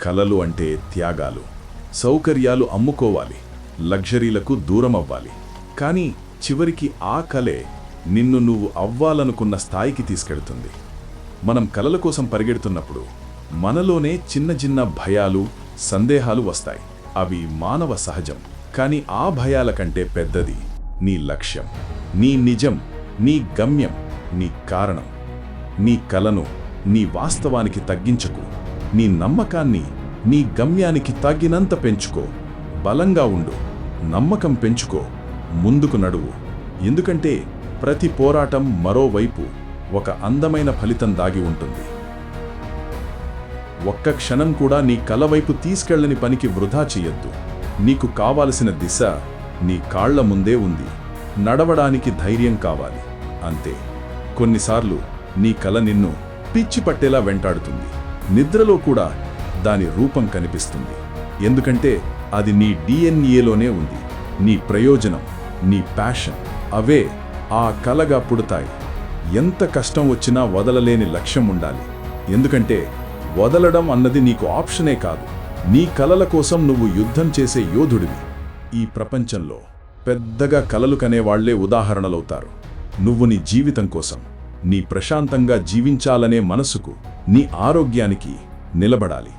కలలు అంటే త్యాగాలు. సౌకర్యాలు అమ్ముకోవాలి. లగ్జరీలకు దూరం అవ్వాలి కానీ చివరికి ఆ కలే నిన్ను నువ్వు అవ్వాలనుకున్న స్థాయికి తీసుకెడుతుంది మనం కలల కోసం పరిగెడుతున్నప్పుడు మనలోనే చిన్న చిన్న భయాలు సందేహాలు వస్తాయి. అవి మానవ సహజం. కానీ ఆ భయాల కంటే పెద్దది నీ లక్ష్యం నీ నిజం నీ గమ్యం నీ కారణం. నీ కలను నీ వాస్తవానికి తగ్గించకు. నీ నమ్మకాన్ని నీ గమ్యానికి తగినంత పెంచుకో. బలంగా ఉండు. నమ్మకం పెంచుకో. ముందుకు నడువు. ఎందుకంటే ప్రతి పోరాటం మరోవైపు ఒక అందమైన ఫలితం దాగి ఉంటుంది. ఒక్క క్షణం కూడా నీ కల వైపు తీసుకెళ్ళని పనికి వృధా చెయ్యొద్దు. నీకు కావాల్సిన దిశ నీ కాళ్ళ ముందే ఉంది. నడవడానికి ధైర్యం కావాలి. అంతే. కొన్నిసార్లు నీ కల నిన్ను పిచ్చి పట్టేలా వెంటాడుతుంది. నిద్రలో కూడా దాని రూపం కనిపిస్తుంది. ఎందుకంటే అది నీ డిఎన్ఏలోనే ఉంది. నీ ప్రయోజనం నీ ప్యాషన్ అవే ఆ కలగా పుడతాయి. ఎంత కష్టం వచ్చినా వదలలేని లక్ష్యం ఉండాలి. ఎందుకంటే వదలడం అన్నది నీకు ఆప్షనే కాదు. నీ కలల కోసం నువ్వు యుద్ధం చేసే యోధుడివి. ఈ ప్రపంచంలో పెద్దగా కలలు కనేవాళ్ళే ఉదాహరణలవుతారు. నువ్వు నీ జీవితం కోసం నీ ప్రశాంతంగా జీవించాలనే మనసుకు నీ ఆరోగ్యానికి నిలబడాలి.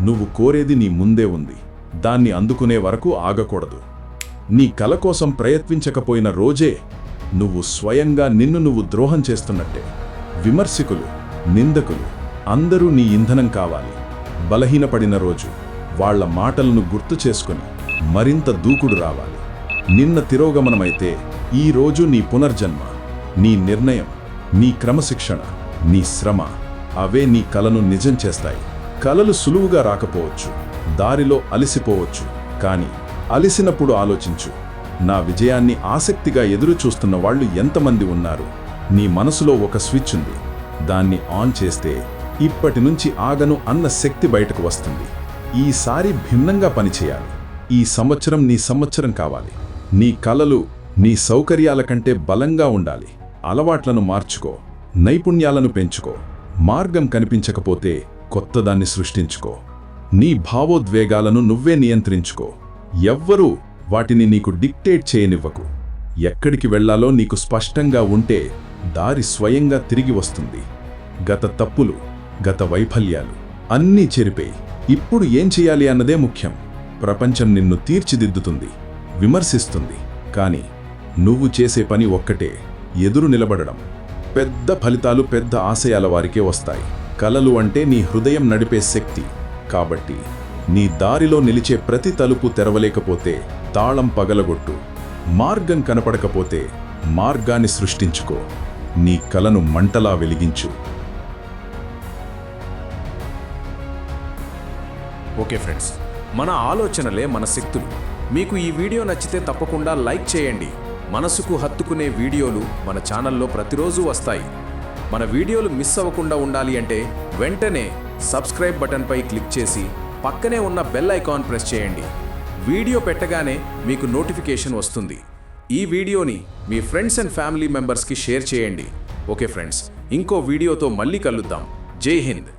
నువ్వు కోరేది నీ ముందే ఉంది. దాన్ని అందుకునే వరకు ఆగకూడదు. నీ కల కోసం ప్రయత్నించకపోయిన రోజే నువ్వు స్వయంగా నిన్ను నువ్వు ద్రోహం చేస్తున్నట్టే. విమర్శకులు నిందకులు అందరూ నీ ఇంధనం కావాలి. బలహీనపడిన రోజు వాళ్ళ మాటలను గుర్తు చేసుకుని మరింత దూకుడు రావాలి. నిన్న తిరోగమనమైతే ఈ రోజు నీ పునర్జన్మ నీ నిర్ణయం నీ క్రమశిక్షణ నీ శ్రమ అవే నీ కలను నిజం చేస్తాయి. కలలు సులువుగా రాకపోవచ్చు. దారిలో అలసిపోవచ్చు. కానీ అలిసినప్పుడు ఆలోచించు. నా విజయాన్ని ఆసక్తిగా ఎదురు చూస్తున్న వాళ్ళు ఎంతమంది ఉన్నారు? నీ మనసులో ఒక స్విచ్ ఉంది. దాన్ని ఆన్ చేస్తే ఇప్పటి నుంచి ఆగను అన్న శక్తి బయటకు వస్తుంది. ఈసారి భిన్నంగా పనిచేయాలి. ఈ సంవత్సరం నీ సంవత్సరం కావాలి. నీ కలలు నీ సౌకర్యాల కంటే బలంగా ఉండాలి. అలవాట్లను మార్చుకో. నైపుణ్యాలను పెంచుకో. మార్గం కనిపించకపోతే కొత్తదాన్ని సృష్టించుకో. నీ భావోద్వేగాలను నువ్వే నియంత్రించుకో. ఎవ్వరూ వాటిని నీకు డిక్టేట్ చేయనివ్వకు. ఎక్కడికి వెళ్ళాలో నీకు స్పష్టంగా ఉంటే దారి స్వయంగా తిరిగి వస్తుంది. గత తప్పులు గత వైఫల్యాలు అన్నీ చెరిపేయి. ఇప్పుడు ఏం చేయాలి అన్నదే ముఖ్యం. ప్రపంచం నిన్ను తీర్చిదిద్దుతుంది విమర్శిస్తుంది. కానీ నువ్వు చేసే పని ఒక్కటే ఎదురు నిలబడడం. పెద్ద ఫలితాలు పెద్ద ఆశయాల వారికే వస్తాయి. కలలు అంటే నీ హృదయం నడిపే శక్తి. కాబట్టి నీ దారిలో నిలిచే ప్రతి తలుపు తెరవలేకపోతే తాళం పగలగొట్టు. మార్గం కనపడకపోతే మార్గాన్ని సృష్టించుకో. నీ కలను మంటలా వెలిగించు. ఓకే ఫ్రెండ్స్ మన ఆలోచనలే మన శక్తులు. మీకు ఈ వీడియో నచ్చితే తప్పకుండా లైక్ చేయండి. మనసుకు హత్తుకునే వీడియోలు మన ఛానల్లో ప్రతిరోజు వస్తాయి. మన వీడియోలు మిస్ అవ్వకుండా ఉండాలి అంటే వెంటనే సబ్స్క్రైబ్ బటన్పై క్లిక్ చేసి పక్కనే ఉన్న బెల్ ఐకాన్ ప్రెస్ చేయండి. వీడియో పెట్టగానే మీకు నోటిఫికేషన్ వస్తుంది. ఈ వీడియోని మీ ఫ్రెండ్స్ అండ్ ఫ్యామిలీ మెంబర్స్కి షేర్ చేయండి. ఓకే ఫ్రెండ్స్ ఇంకో వీడియోతో మళ్ళీ కలుద్దాం. జై హింద్.